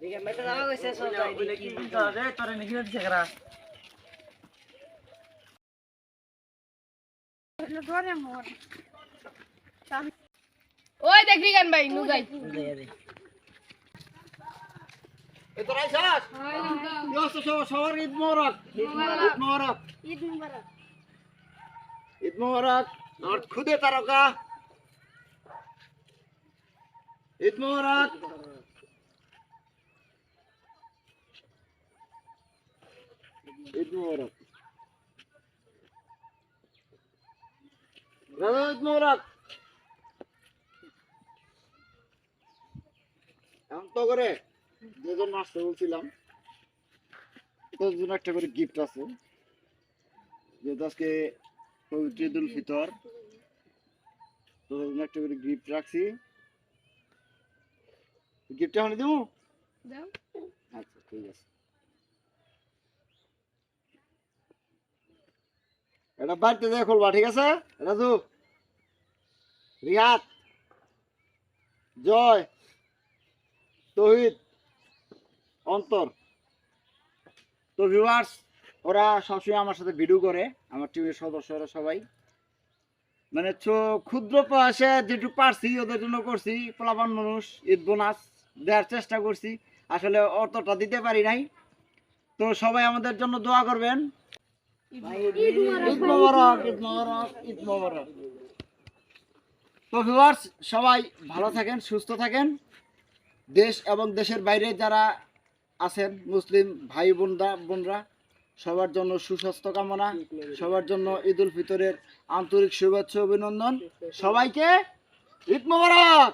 তোরে নাকি দিছে করা ওই দেখবি গান ভাই নু যাই এ তোরা আইছাস ইয়স তো সবার ঈদ মোবারক ঈদ মোবারক ঈদ মুবারক ঈদ মোবারক আর খুদে তারকা ঈদ মোবারক ঈদ মোবারক দাদা ঈদ মোবারক এখন তো করে যেজন আসতে বলছিলাম তোর জন্য একটা করে গিফট আছে। যেহেতু আজকে পবিত্র ঈদ উল ফিতর তোর জন্য একটা করে গিফট রাখছি। গিফট এখন দেবো? আচ্ছা ঠিক আছে। এটা বাড়িতে দিয়ে খুলবা, ঠিক আছে? রাজু। রিহাত। জয়। তহিদ। অন্তর। তো ভিউয়ার্স ওরা সবসময় আমার সাথে ভিডিও করে, আমার টিমের সদস্যরা সবাই। মানে ক্ষুদ্র প্রয়াসে যেটুকু পারছি, ওদের জন্য করছি পোলাপান মানুষ, ঈদ বোনাস দেওয়ার চেষ্টা করছি। আসলে অতটা দিতে পারি নাই। তো সবাই আমাদের জন্য দোয়া করবেন। তো ভিউয়ার্স সবাই ভালো থাকেন, সুস্থ থাকেন। দেশ এবং দেশের বাইরে যারা আছেন, মুসলিম ভাই বোনরা বোনরা, সবার জন্য সুস্বাস্থ্য কামনা, সবার জন্য ঈদ উল ফিতরের আন্তরিক শুভেচ্ছা, অভিনন্দন। সবাইকে ঈদ মুবারক!